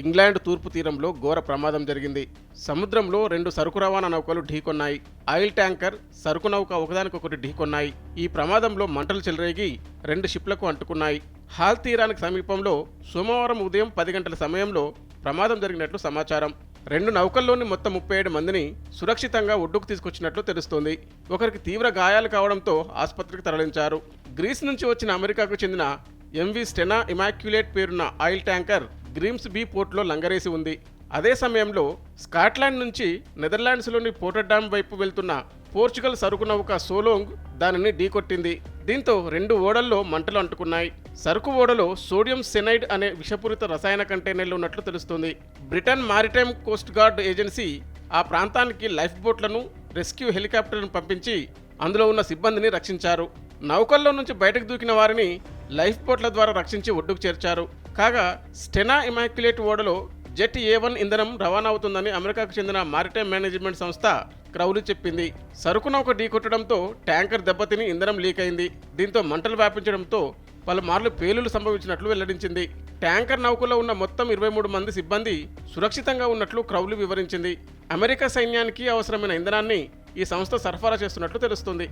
England తూర్పు తీరంలో ఘోర ప్రమాదం జరిగింది. సముద్రంలో రెండు సరుకు రవాణా నౌకలు ఢీకొన్నాయి. ఆయిల్ ట్యాంకర్ సరుకు నౌక ఒకదానికొకటి ఢీకొన్నాయి. ఈ ప్రమాదంలో మంటలు చెలరేగి రెండు షిప్లకు అంటుకున్నాయి. హాల్ తీరానికి సమీపంలో సోమవారం ఉదయం పది గంటల సమయంలో ప్రమాదం జరిగినట్లు సమాచారం. రెండు నౌకల్లోని మొత్తం ముప్పై ఏడు మందిని సురక్షితంగా ఒడ్డుకు తీసుకొచ్చినట్లు తెలుస్తోంది. ఒకరికి తీవ్ర గాయాలు కావడంతో ఆసుపత్రికి తరలించారు. గ్రీస్ నుంచి వచ్చిన అమెరికాకు చెందిన ఎంవి స్టెనా ఇమాక్యులేట్ పేరున్న ఆయిల్ ట్యాంకర్ గ్రీమ్స్ బీ పోర్ట్లో లంగరేసి ఉంది. అదే సమయంలో స్కాట్లాండ్ నుంచి నెదర్లాండ్స్లోని పోటర్డామ్ వైపు వెళ్తున్న పోర్చుగల్ సరుకు నౌక సోలోంగ్ దానిని ఢీకొట్టింది. దీంతో రెండు ఓడల్లో మంటలు అంటుకున్నాయి. సరుకు ఓడలో సోడియం సెనైడ్ అనే విషపూరిత రసాయన కంటైనర్లు ఉన్నట్లు తెలుస్తుంది. Britain maritime coast guard agency ఆ ప్రాంతానికి లైఫ్ బోట్లను రెస్క్యూ హెలికాప్టర్లను పంపించి అందులో ఉన్న సిబ్బందిని రక్షించారు. నౌకల్లో నుంచి బయటకు దూకిన వారిని లైఫ్ బోట్ల ద్వారా రక్షించి ఒడ్డుకు చేర్చారు. కాగా స్టెనా ఇమాక్యులేట్ ఓడలో జెట్ ఏ వన్ ఇంధనం రవాణా అవుతుందని అమెరికాకు చెందిన మారిటైమ్ మేనేజ్మెంట్ సంస్థ క్రౌలి చెప్పింది. సరుకు నౌక ఢీకొట్టడంతో ట్యాంకర్ దెబ్బతిని ఇంధనం లీక్ అయింది. దీంతో మంటలు వ్యాపించడంతో పలుమార్లు పేలులు సంభవించినట్లు వెల్లడించింది. ట్యాంకర్ నౌకలో ఉన్న మొత్తం ఇరవై మూడు మంది సిబ్బంది సురక్షితంగా ఉన్నట్లు క్రౌలి వివరించింది. అమెరికా సైన్యానికి అవసరమైన ఇంధనాన్ని ఈ సంస్థ సరఫరా చేస్తున్నట్లు తెలుస్తుంది.